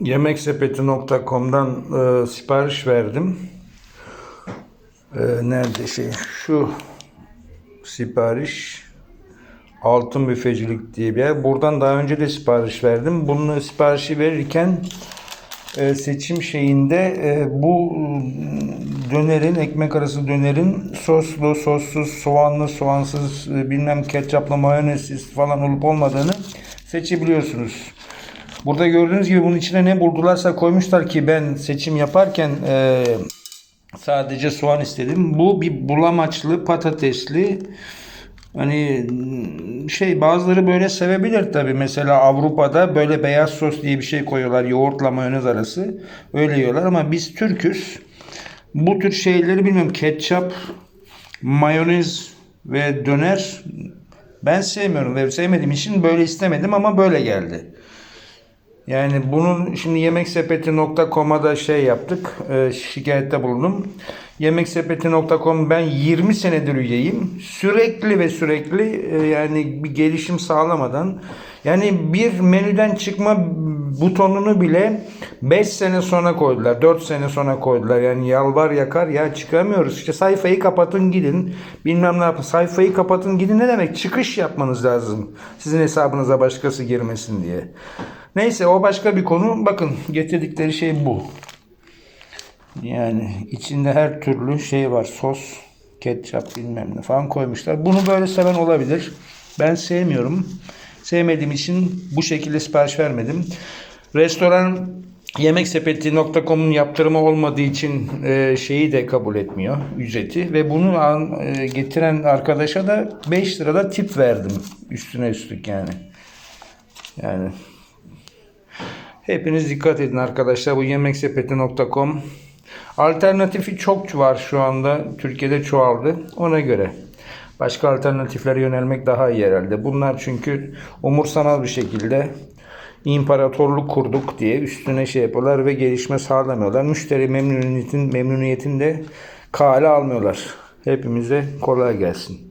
yemeksepeti.com'dan e, sipariş verdim. E, nerede şey? Şu sipariş Altın Büfecilik diye bir yer. Buradan daha önce de sipariş verdim. Bunu siparişi verirken e, seçim şeyinde e, bu dönerin, ekmek arası dönerin soslu, sossuz, soğanlı, soğansız, e, bilmem ketçaplı, mayonezsiz falan olup olmadığını seçebiliyorsunuz. Burada gördüğünüz gibi bunun içine ne buldularsa koymuşlar ki ben seçim yaparken e, sadece soğan istedim. Bu bir bulamaçlı, patatesli Hani şey bazıları böyle sevebilir tabii. Mesela Avrupa'da böyle beyaz sos diye bir şey koyuyorlar. Yoğurtla mayonez arası. Öyle yiyorlar ama biz Türküz. Bu tür şeyleri bilmiyorum. Ketçap, mayonez ve döner ben sevmiyorum ve sevmediğim için böyle istemedim ama böyle geldi. Yani bunun şimdi yemeksepeti.com'a da şey yaptık. E, şikayette bulundum. Yemeksepeti.com ben 20 senedir üyeyim. Sürekli ve sürekli e, yani bir gelişim sağlamadan yani bir menüden çıkma butonunu bile 5 sene sonra koydular. 4 sene sonra koydular. Yani yalvar yakar ya çıkamıyoruz. İşte sayfayı kapatın gidin. Bilmem ne yapın. Sayfayı kapatın gidin ne demek? Çıkış yapmanız lazım. Sizin hesabınıza başkası girmesin diye. Neyse o başka bir konu. Bakın getirdikleri şey bu. Yani içinde her türlü şey var. Sos, ketçap bilmem ne falan koymuşlar. Bunu böyle seven olabilir. Ben sevmiyorum. Sevmediğim için bu şekilde sipariş vermedim. Restoran yemeksepeti.com'un yaptırımı olmadığı için e, şeyi de kabul etmiyor ücreti ve bunu al- e, getiren arkadaşa da 5 lirada tip verdim üstüne üstlük yani. Yani Hepiniz dikkat edin arkadaşlar. Bu yemeksepeti.com Alternatifi çok var şu anda. Türkiye'de çoğaldı. Ona göre. Başka alternatiflere yönelmek daha iyi herhalde. Bunlar çünkü umursamaz bir şekilde imparatorluk kurduk diye üstüne şey yapıyorlar ve gelişme sağlamıyorlar. Müşteri memnuniyetin, memnuniyetini de kale almıyorlar. Hepimize kolay gelsin.